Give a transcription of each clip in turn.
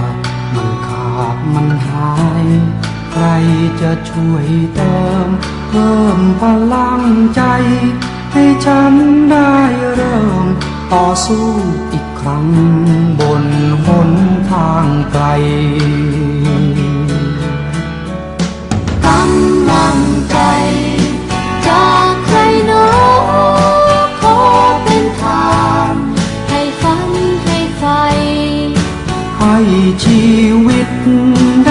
าน หาย ใครจะช่วยเติม เพิ่มพลังใจ ให้ฉันได้เริ่ม ต่อสู้อีกครั้งบนหนทางไกลกำลังใจจากใครหนอขอเป็นทางให้ฝันให้ไฟให้ชีวิตได้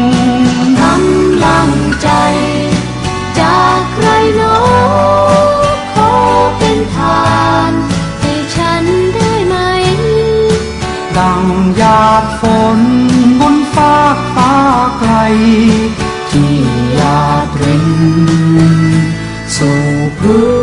ากฝนบนฟ้ากฟ้าไกล ที่อยาตรินสู่พื้น